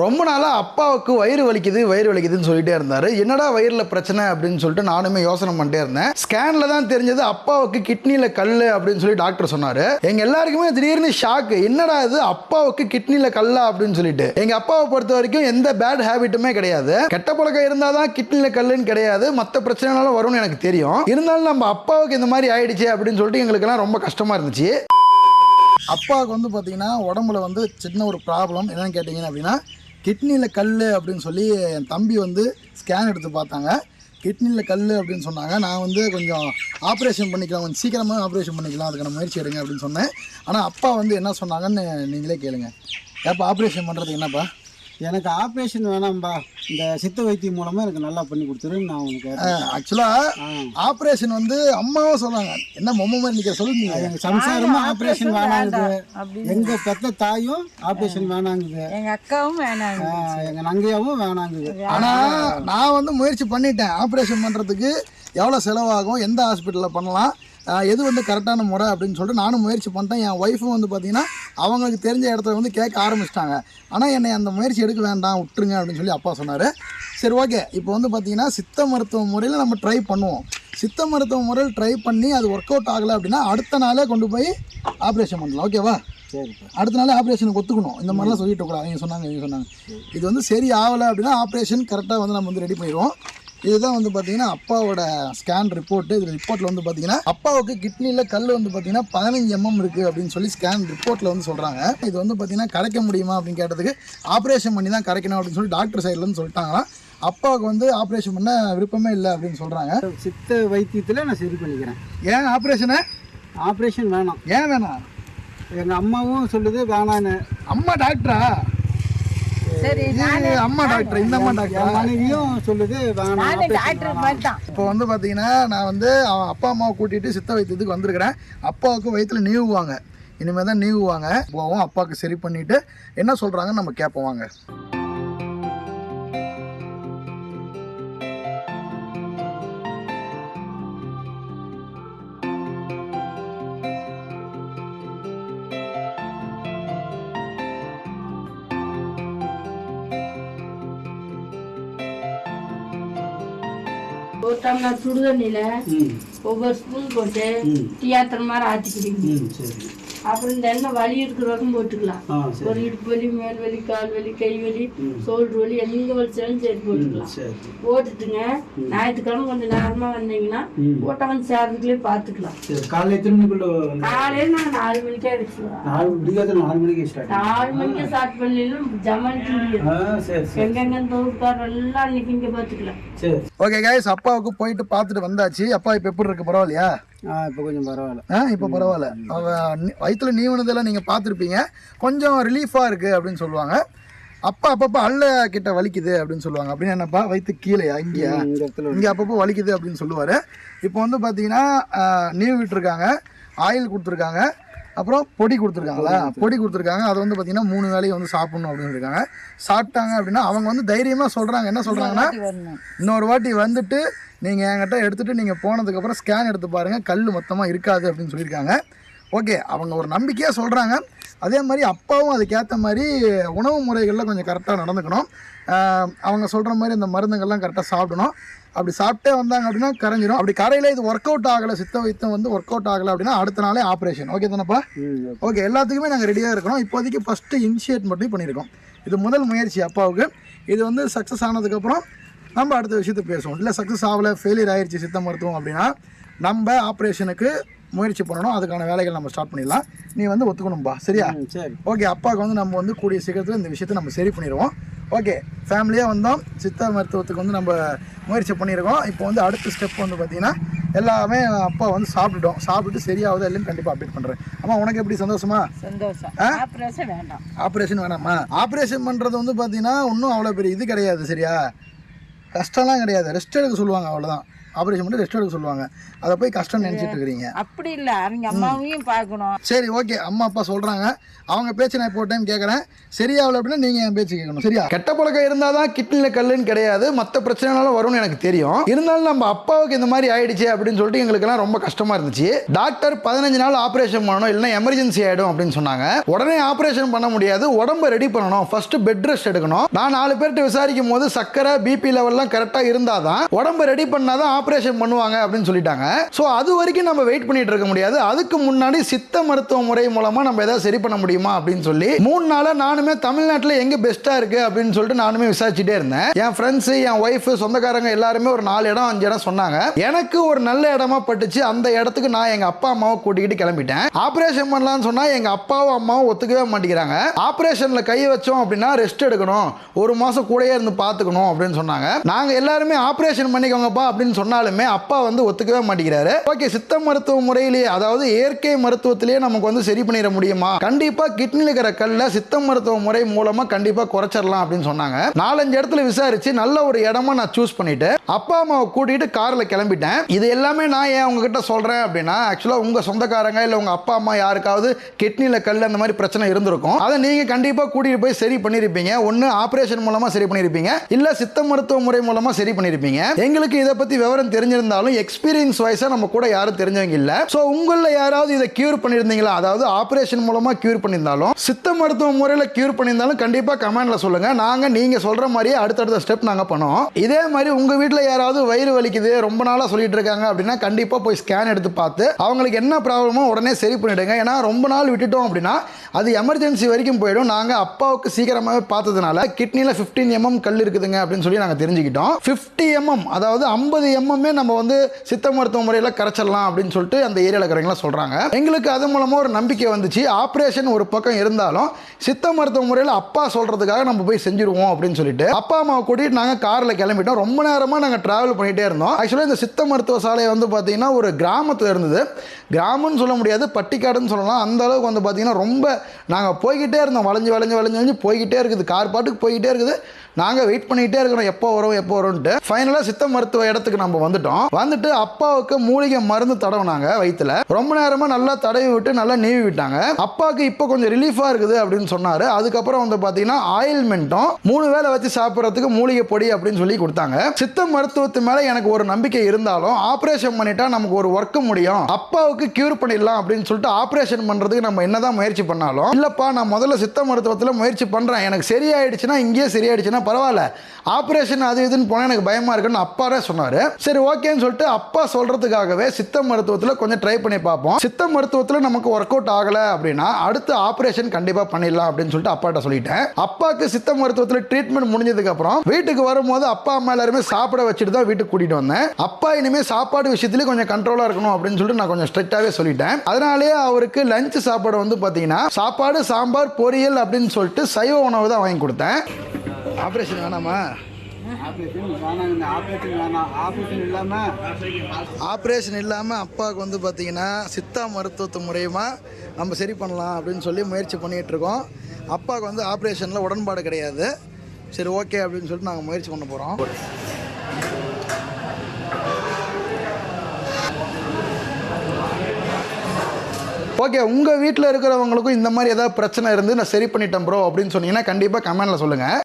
ரொம்ப நாளாக அப்பாவுக்கு வயிறு வலிக்குது வயிறு வலிக்குதுன்னு சொல்லிட்டே இருந்தார். என்னடா வயிறில் பிரச்சனை அப்படின்னு சொல்லிட்டு நானுமே யோசனை பண்ணிட்டே இருந்தேன். ஸ்கேனில் தான் தெரிஞ்சது அப்பாவுக்கு கிட்னியில் கல் அப்படின்னு சொல்லி டாக்டர் சொன்னார். எங்கள் எல்லாருக்குமே திடீர்னு ஷாக்கு என்னடா இது அப்பாவுக்கு கிட்னியில் கல்லா அப்படின்னு சொல்லிட்டு. எங்கள் அப்பாவை பொறுத்த வரைக்கும் எந்த பேட் ஹேபிட்டுமே கிடையாது. கெட்ட பழக்கம் இருந்தால் தான் கிட்னியில் கல்லுன்னு கிடையாது. மற்ற பிரச்சனைனாலும் வரும்னு எனக்கு தெரியும். இருந்தாலும் நம்ம அப்பாவுக்கு இந்த மாதிரி ஆயிடுச்சு அப்படின்னு சொல்லிட்டு எங்களுக்கெல்லாம் ரொம்ப கஷ்டமாக இருந்துச்சு. அப்பாவுக்கு வந்து பார்த்தீங்கன்னா உடம்புல வந்து சின்ன ஒரு ப்ராப்ளம் என்னன்னு கேட்டிங்கன்னா அப்படின்னா கிட்னியில் கல் அப்படின்னு சொல்லி என் தம்பி வந்து ஸ்கேன் எடுத்து பார்த்தாங்க. கிட்னியில் கல் அப்படின்னு சொன்னாங்க. நான் வந்து கொஞ்சம் ஆப்ரேஷன் பண்ணிக்கலாம் கொஞ்சம் சீக்கிரமாக ஆப்ரேஷன் பண்ணிக்கலாம் அதுக்கான முயற்சி எடுங்க அப்படின்னு சொன்னேன். ஆனால் அப்பா வந்து என்ன சொன்னாங்கன்னு நீங்களே கேளுங்க. ஏப்பா ஆப்ரேஷன் பண்ணுறது என்னப்பா? எனக்கு ஆப்ரேஷன் வேணாம்பா. இந்த சித்த வைத்தியம் மூலமா எனக்கு நல்லா பண்ணி கொடுத்துரு நான் உனக்கு. ஆக்சுவலாக. ஆப்ரேஷன் வந்து அம்மாவும் சொன்னாங்க. என்ன மொம்ம மாதிரி நிற்க சொல்லுங்க. எங்க சம்சாரமும் ஆப்ரேஷன் வேணாங்குது. அப்படின்னு எங்க பெத்த தாயும் ஆப்ரேஷன் வேணாங்குது. எங்க அக்காவும் வேணாங்க ஆ, எங்க நங்கையாவும் வேணாங்குது. ஆனால் நான் வந்து முயற்சி பண்ணிட்டேன். ஆப்ரேஷன் பண்ணுறதுக்கு எவ்வளோ செலவாகும் எந்த ஹாஸ்பிட்டலில் பண்ணலாம் எது வந்து கரெக்டான முறை அப்படின்னு சொல்லிட்டு நானும் முயற்சி பண்ணிட்டேன். என் ஒய்ஃபும் வந்து பார்த்தீங்கன்னா அவங்களுக்கு தெரிஞ்ச இடத்துல வந்து கேட்க ஆரம்பிச்சிட்டாங்க. ஆனால் என்னை அந்த முயற்சி எடுக்க வேண்டாம் விட்டுருங்க அப்படின்னு சொல்லி அப்பா சொன்னார். சரி ஓகே இப்போ வந்து பார்த்தீங்கன்னா சித்த மருத்துவ முறையில் நம்ம ட்ரை பண்ணுவோம். சித்த மருத்துவ முறையில் ட்ரை பண்ணி அது ஒர்க் அவுட் ஆகலை அப்படின்னா அடுத்த நாளே கொண்டு போய் ஆப்ரேஷன் பண்ணலாம். ஓகேவா சரிப்பா அடுத்த நாள் ஆப்ரேஷனுக்கு ஒத்துக்கணும். இந்த மாதிரிலாம் சொல்லிட்டு கூடாது அவங்க சொன்னாங்க இவங்க சொன்னாங்க. இது வந்து சரி ஆகலை அப்படின்னா ஆப்ரேஷன் கரெக்டாக வந்து நம்ம வந்து ரெடி பண்ணிடுவோம். இதுதான் வந்து பார்த்தீங்கன்னா அப்பாவோட ஸ்கேன் ரிப்போர்ட்டு இது ரிப்போர்ட்டில் வந்து பார்த்தீங்கன்னா அப்பாவுக்கு கிட்னியில் கல் வந்து பார்த்தீங்கன்னா பதினஞ்சு எம்எம் இருக்குது அப்படின்னு சொல்லி ஸ்கேன் ரிப்போர்ட்டில் வந்து சொல்கிறாங்க இது வந்து பார்த்தீங்கன்னா கரைக்க முடியுமா அப்படின்னு கேட்டதுக்கு ஆப்ரேஷன் பண்ணி தான் கரைக்கணும் அப்படின்னு சொல்லி டாக்டர் சைட்லேருந்து சொல்லிட்டாங்களாம். அப்பாவுக்கு வந்து ஆப்ரேஷன் பண்ண விருப்பமே இல்லை அப்படின்னு சொல்கிறாங்க சித்த வைத்தியத்துல நான் சரி பண்ணிக்கிறேன். ஏன் ஆப்ரேஷனை ஆப்ரேஷன் வேணாம். ஏன் வேணாம்? எங்க அம்மாவும் சொல்லுது வேணான்னு அம்மா டாக்டரா அம்மா டாக்டர் இந்த அம்மா டாக்டரா? மனைவியும் சொல்லுது இப்போ வந்து பார்த்தீங்கன்னா நான் வந்து அவன் அப்பா அம்மாவை கூட்டிகிட்டு சித்த வைத்தியத்துக்கு வந்திருக்கிறேன். அப்பாவுக்கு வயிற்றுல நீவுவாங்க இனிமேல் தான் நீவுவாங்க போவோம் அப்பாவுக்கு சரி பண்ணிவிட்டு என்ன சொல்கிறாங்கன்னு நம்ம கேட்போம் வாங்க. ஒரு டம்ளர் சுடுதண்ணியில ஒவ்வொரு ஸ்பூன் போட்டு. டீ ஆத்துற மாதிரி ஆத்தி குடிங்க ம் சரி. அப்புறம் இந்த எண்ணெய் வலி இருக்கிற வரைக்கும் போட்டுக்கலாம் ஒரு இடுப்பு வலி மேல் வலி கால் வலி கை வலி. சோல்டர் வலி எங்க வலிச்சாலும் சரி போட்டுக்கலாம். போட்டுட்டுங்க ஞாயிற்றுக்கிழமை கொஞ்சம் நேரமா வந்தீங்கன்னா ம். போட்டா வந்து சேர்றதுக்குள்ளே பார்த்துக்கலாம் சரி காலையில் எத்தனை மணிக்குள்ள காலையில நாங்கள் நாலு மணிக்கே அடிச்சுக்கலாம் நாலு விடிகாத நாலு மணிக்கு ஸ்டார்ட் நாலு மணிக்கு ஸ்டார்ட் சரி சரி. எங்கெங்க தோப்பார் எல்லாம் அன்னைக்கு இங்கே பார்த்துக்கலாம் சரி. ஓகே கைஸ் அப்பாவுக்கு போயிட்டு பார்த்துட்டு வந்தாச்சு. அப்பா இப்போ எப்படி இருக்கு பரவாயில்லையா? இப்போ கொஞ்சம் பரவாயில்ல. ஆ இப்போ பரவாயில்ல. வயித்துல நீவனதெல்லாம் நீங்கள் பார்த்துருப்பீங்க கொஞ்சம் ரிலீஃபாக இருக்குது அப்படின்னு சொல்லுவாங்க. அப்பா அப்பப்போ அல்ல கிட்ட வலிக்குது அப்படின்னு சொல்லுவாங்க. அப்படின்னு என்னப்பா? வயிற்று கீழேயா? இங்கேயா? இடத்துல இங்கே அப்பப்போ வலிக்குது அப்படின்னு சொல்லுவார். இப்போ வந்து பார்த்தீங்கன்னா நீவ் விட்டுருக்காங்க. ஆயில் கொடுத்துருக்காங்க. அப்புறம் பொடி கொடுத்துருக்காங்களா பொடி கொடுத்துருக்காங்க. அதை வந்து பார்த்தீங்கன்னா மூணு வேலையை வந்து சாப்பிடணும் அப்படின்னு இருக்காங்க. சாப்பிட்டாங்க அப்படின்னா அவங்க வந்து தைரியமாக சொல்கிறாங்க என்ன சொல்கிறாங்கன்னா இன்னொரு வாட்டி வந்துட்டு நீங்கள் என்கிட்ட எடுத்துகிட்டு நீங்கள் போனதுக்கப்புறம் ஸ்கேன் எடுத்து பாருங்கள் கல் மொத்தமாக இருக்காது அப்படின்னு சொல்லியிருக்காங்க. ஓகே அவங்க ஒரு நம்பிக்கையாக சொல்கிறாங்க அதே மாதிரி அப்பாவும் அதுக்கேற்ற மாதிரி உணவு முறைகளில் கொஞ்சம் கரெக்டாக நடந்துக்கணும். அவங்க சொல்கிற மாதிரி இந்த மருந்துகள்லாம் கரெக்டாக சாப்பிடணும். அப்படி சாப்பிட்டே வந்தாங்க அப்படின்னா கரைஞ்சிரும். அப்படி கரையில் இது ஒர்க் அவுட் ஆகலை சித்த வைத்தியம் வந்து ஒர்க் அவுட் ஆகலை அப்படின்னா அடுத்த நாளே ஆப்ரேஷன் ஓகே தானேப்பா? ஓகே. எல்லாத்துக்குமே நாங்கள் ரெடியாக இருக்கணும். இப்போதைக்கு ஃபஸ்ட்டு இனிஷியேட் மட்டும் பண்ணியிருக்கோம். இது முதல் முயற்சி அப்பாவுக்கு. இது வந்து சக்ஸஸ் ஆனதுக்கப்புறம் நம்ம அடுத்த விஷயத்தை பேசுவோம். இல்லை சக்ஸஸ் ஆகலை ஃபெயிலியர் ஆயிடுச்சு சித்த மருத்துவம் அப்படின்னா நம்ம ஆப்ரேஷனுக்கு முயற்சி பண்ணணும். அதுக்கான வேலைகள் நம்ம ஸ்டார்ட் பண்ணிடலாம். நீ வந்து ஒத்துக்கணும்பா. சரியா? சரி. ஓகே அப்பாவுக்கு வந்து நம்ம வந்து கூடிய சீக்கிரத்தில் இந்த விஷயத்தை நம்ம சரி பண்ணிடுவோம். ஓகே ஃபேமிலியாக வந்தோம். சித்த மருத்துவத்துக்கு வந்து நம்ம முயற்சி பண்ணியிருக்கோம். இப்போ வந்து அடுத்த ஸ்டெப் வந்து பார்த்திங்கன்னா எல்லாமே அப்பா வந்து சாப்பிட்டுட்டோம். சாப்பிட்டுட்டு சரியாகுது எல்லாம் கண்டிப்பாக அப்டேட் பண்ணுறேன் அம்மா உனக்கு எப்படி? சந்தோஷமா? சந்தோஷம். ஆப்ரேஷன் வேண்டாம். ஆப்ரேஷன் வேணாமா? ஆப்ரேஷன் பண்ணுறது வந்து பார்த்தீங்கன்னா இன்னும் அவ்வளோ பெரிய இது கிடையாது சரியா? கஷ்டம்லாம் கிடையாது. ரெஸ்ட் எடுக்க சொல்லுவாங்க அவ்வளோதான் ஆப்ரேஷன் பண்ணி ரெஸ்ட் எடுக்க சொல்லுவாங்க. அதை போய் கஷ்டம் நினச்சிட்டு இருக்கிறீங்க அப்படி இல்ல. அவங்க அம்மாவையும் பார்க்கணும். சரி ஓகே அம்மா அப்பா சொல்கிறாங்க அவங்க பேச்சு நான் இப்போ டைம் கேட்குறேன் சரியாகல அப்படின்னா நீங்கள் என் பேச்சு கேட்கணும். சரியா? கெட்ட பழக்கம் இருந்தால் தான் கிட்னியில் கல்லுன்னு கிடையாது. மற்ற பிரச்சனைனாலும் வரும்னு எனக்கு தெரியும். இருந்தாலும் நம்ம அப்பாவுக்கு இந்த மாதிரி ஆயிடுச்சு அப்படின்னு சொல்லிட்டு எங்களுக்கெல்லாம் ரொம்ப கஷ்டமாக இருந்துச்சு. டாக்டர் பதினஞ்சு நாள் ஆப்ரேஷன் பண்ணணும் இல்லைன்னா எமர்ஜென்சி ஆகிடும் அப்படின்னு சொன்னாங்க. உடனே ஆப்ரேஷன் பண்ண முடியாது. உடம்ப ரெடி பண்ணணும். ஃபர்ஸ்ட் பெட் ரெஸ்ட் எடுக்கணும். நான் நாலு பேர்கிட்ட விசாரிக்கும் போது சக்கரை பிபி லெவல்லாம் கரெக்டாக இருந்தால் தான் உடம்ப ரெடி பண்ணாதான் ஆப்ரேஷன் பண்ணுவாங்க அப்படின்னு சொல்லிட்டாங்க. ஸோ அது வரைக்கும் நம்ம வெயிட் பண்ணிட்டு இருக்க முடியாது. அதுக்கு முன்னாடி சித்த மருத்துவ முறை மூலமாக நம்ம எதாவது சரி பண்ண முடியுமா அப்படின்னு சொல்லி மூணு நாளாக நானுமே தமிழ்நாட்டில் எங்கே பெஸ்ட்டாக இருக்குது அப்படின்னு சொல்லிட்டு நானுமே விசாரிச்சுட்டே இருந்தேன். என் ஃப்ரெண்ட்ஸு என் ஒய்ஃபு சொந்தக்காரங்க எல்லாருமே ஒரு நாலு இடம் அஞ்சு இடம் சொன்னாங்க. எனக்கு ஒரு நல்ல இடமா பட்டுச்சு. அந்த இடத்துக்கு நான் எங்கள் அப்பா அம்மாவை கூட்டிக்கிட்டு கிளம்பிட்டேன். ஆப்ரேஷன் பண்ணலாம்னு சொன்னால் எங்கள் அப்பாவும் அம்மாவும் ஒத்துக்கவே மாட்டேங்கிறாங்க. ஆப்ரேஷனில் கை வச்சோம் அப்படின்னா ரெஸ்ட் எடுக்கணும். ஒரு மாதம் கூடயே இருந்து பார்த்துக்கணும் அப்படின்னு சொன்னாங்க. நாங்கள் எல்லாருமே ஆப்ரேஷன் பண்ணிக்கோங்கப்பா அப்படின்னு சொன்னாலுமே அப்பா வந்து ஒத்துக்கவே மாட்டேங்கிறாரு. ஓகே சித்த மருத்துவ முறையிலேயே அதாவது இயற்கை மருத்துவத்திலேயே நமக்கு வந்து சரி பண்ணிட முடியுமா? கண்டிப்பாக கிட்னியில் இருக்கிற கல்ல சித்த மருத்துவ முறை மூலமாக கண்டிப்பாக குறைச்சிடலாம் அப்படின்னு சொன்னாங்க. நாலஞ்சு இடத்துல விசாரிச்சு நல்ல ஒரு இடமா நான் சூஸ் பண்ணிட்டு அப்பா அம்மாவை கூட்டிகிட்டு காரில் கிளம்பிட்டேன். இது எல்லாமே நான் ஏன் உங்ககிட்ட சொல்கிறேன் அப்படின்னா ஆக்சுவலாக உங்கள் சொந்தக்காரங்க இல்லை உங்கள் அப்பா அம்மா யாருக்காவது கிட்னியில் கல் அந்த மாதிரி பிரச்சனை இருந்திருக்கும். அதை நீங்கள் கண்டிப்பாக கூட்டிகிட்டு போய் சரி பண்ணியிருப்பீங்க ஒன்று ஆப்ரேஷன் மூலமாக சரி பண்ணியிருப்பீங்க இல்லை சித்த மருத்துவ முறை மூலமாக சரி பண்ணியிருப்பீங்க எங்களுக்கு இதை பற்றி விவரம் தெரிஞ்சிருந்தாலும் எக்ஸ்பீரியன்ஸ் வைஸாக நம்ம கூட யாரும் தெரிஞ்சவங்க இல்லை. ஸோ உங்களில் யாராவது இதை கியூர் பண்ணியிருந்தீங்களா? அதாவது ஆப்ரேஷன் மூலமாக கியூர் பண்ணியிருந்தாலும் சித்த மருத்துவ முறையில் கியூர் பண்ணியிருந்தாலும் கண்டிப்பாக கமெண்ட்டில் சொல்லுங்கள் நாங்கள் நீங்கள் சொல்கிற மாதிரியே அடுத்தடுத்த ஸ்டெப் நாங்கள் பண்ணுவோம் இதே மாதிரி உங்கள் வீட்டில் யாராவது வயிறு வலிக்குது ரொம்ப நாளாக சொல்லிட்டு இருக்காங்க அப்படின்னா கண்டிப்பாக போய் ஸ்கேன் எடுத்து பார்த்து அவங்களுக்கு என்ன ப்ராப்ளமோ உடனே சரி பண்ணிவிடுங்க ஏன்னா ரொம்ப நாள் விட்டுட்டோம் அப்படின்னா அது எமர்ஜென்சி வரைக்கும் போயிடும். நாங்கள் அப்பாவுக்கு சீக்கிரமாகவே பார்த்ததுனால கிட்னியில் ஃபிஃப்டீன் எம்எம் கல் இருக்குதுங்க அப்படின்னு சொல்லி நாங்கள் தெரிஞ்சுக்கிட்டோம். ஃபிஃப்டி எம்எம் அதாவது ஐம்பது எம்எம்மே நம்ம வந்து சித்த மருத்துவ முறையில் கரைச்சிடலாம் அப்படின்னு சொல்லிட்டு அந்த ஏரியாவில் இருக்கிறவங்களாம் சொல்கிறாங்க எங்களுக்கு அது மூலமாக ஒரு நம்பிக்கை வந்துச்சு. ஆப்ரேஷன் ஒரு பக்கம் இருந்தாலும் சித்த மருத்துவ முறையில் அப்பா சொல்கிறதுக்காக நம்ம போய் செஞ்சுருவோம் அப்படின்னு சொல்லிட்டு அப்பா அம்மாவை கூட்டிகிட்டு நாங்கள் காரில் கிளம்பிட்டோம். ரொம்ப நேரமாக நாங்கள் ட்ராவல் பண்ணிகிட்டே இருந்தோம். ஆக்சுவலாக இந்த சித்த மருத்துவ சாலை வந்து பார்த்திங்கன்னா ஒரு கிராமத்தில் இருந்தது. கிராமம்னு சொல்ல முடியாது பட்டிக்காடுன்னு சொல்லலாம். அந்த அளவுக்கு வந்து பார்த்திங்கன்னா ரொம்ப நாங்கள் போய்கிட்டே இருந்தோம். வளைஞ்சு வளைஞ்சு வளைஞ்சு வளைஞ்சு போய்கிட்டே இருக்குது. கார் பாட்டுக்கு போய்கிட்டே இருக்குது. நாங்கள் வெயிட் பண்ணிகிட்டே இருக்கிறோம் எப்போ வரும் எப்போ வரும்ன்ட்டு. ஃபைனலாக சித்த மருத்துவ இடத்துக்கு நம்ம வந்துட்டோம். வந்துட்டு அப்பாவுக்கு மூலிகை மருந்து தடவுனாங்க வயிற்றுல ரொம்ப நேரமாக நல்லா தடவி விட்டு நல்லா நீவி விட்டாங்க. அப்பாவுக்கு இப்போ கொஞ்சம் ரிலீஃபாக இருக்குது அப்படின்னு சொன்னார். அதுக்கப்புறம் வந்து பார்த்தீங்கன்னா ஆயில்மெண்ட்டும் மூணு வேளை வச்சு சாப்பிட்றதுக்கு மூலிகை பொடி அப்படின்னு சொல்லி கொடுத்தாங்க. சித்த மருத்துவத்து மேலே எனக்கு ஒரு நம்பிக்கை இருந்தாலும் ஆப்ரேஷன் பண்ணிட்டா நமக்கு ஒரு ஒர்க்கு முடியும். அப்பாவுக்கு கியூர் பண்ணிடலாம் அப்படின்னு சொல்லிட்டு ஆப்ரேஷன் பண்ணுறதுக்கு நம்ம என்னதான் முயற்சி பண்ணாலும் இல்லைப்பா நான் முதல்ல சித்த மருத்துவத்தில் முயற்சி பண்ணுறேன் எனக்கு சரியாயிடுச்சுன்னா இங்கேயே சரியாயிடுச்சுன்னா பரவாயில்ல. ஆப்ரேஷன் அது இதுன்னு போனால் எனக்கு பயமாக இருக்குன்னு அப்பாரே சொன்னார். சரி ஓகேன்னு சொல்லிட்டு அப்பா சொல்கிறதுக்காகவே சித்த மருத்துவத்தில் கொஞ்சம் ட்ரை பண்ணி பார்ப்போம். சித்த மருத்துவத்தில் நமக்கு ஒர்க் அவுட் ஆகலை அப்படின்னா அடுத்து ஆப்ரேஷன் கண்டிப்பாக பண்ணிடலாம் அப்படின்னு சொல்லிட்டு அப்பாட்ட சொல்லிட்டேன். அப்பாவுக்கு சித்த மருத்துவத்தில் ட்ரீட்மெண்ட் முடிஞ்சதுக்கப்புறம் வீட்டுக்கு வரும்போது அப்பா அம்மா எல்லாருமே சாப்பிட வச்சுட்டு தான் வீட்டுக்கு கூட்டிகிட்டு வந்தேன். அப்பா இனிமேல் சாப்பாடு விஷயத்துலேயும் கொஞ்சம் கண்ட்ரோலாக இருக்கணும் அப்படின்னு சொல்லிட்டு நான் கொஞ்சம் ஸ்ட்ரிக்டாகவே சொல்லிட்டேன். அதனாலேயே அவருக்கு லஞ்ச் சாப்பாடு வந்து பார்த்தீங்கன்னா சாப்பாடு சாம்பார் பொரியல் அப்படின்னு சொல்லிட்டு சைவ உணவு தான் வாங்கி கொடுத்தேன். ஆப்ரேஷன் வேணாமா? ஆப்ரேஷன் இல்லாமல் அப்பாவுக்கு வந்து பார்த்தீங்கன்னா சித்தா மருத்துவத்து மூலயமா நம்ம சரி பண்ணலாம் அப்படின்னு சொல்லி முயற்சி பண்ணிகிட்டு இருக்கோம். அப்பாவுக்கு வந்து ஆப்ரேஷனில் உடன்பாடு கிடையாது. சரி ஓகே அப்படின்னு சொல்லிட்டு நாங்கள் முயற்சி பண்ண போகிறோம் ஓகே உங்கள் வீட்டில் இருக்கிறவங்களுக்கும் இந்த மாதிரி ஏதாவது பிரச்சனை இருந்து நான் சரி பண்ணிட்டேன் ப்ரோ அப்படின்னு சொன்னீங்கன்னா கண்டிப்பாக கமெண்டில் சொல்லுங்கள்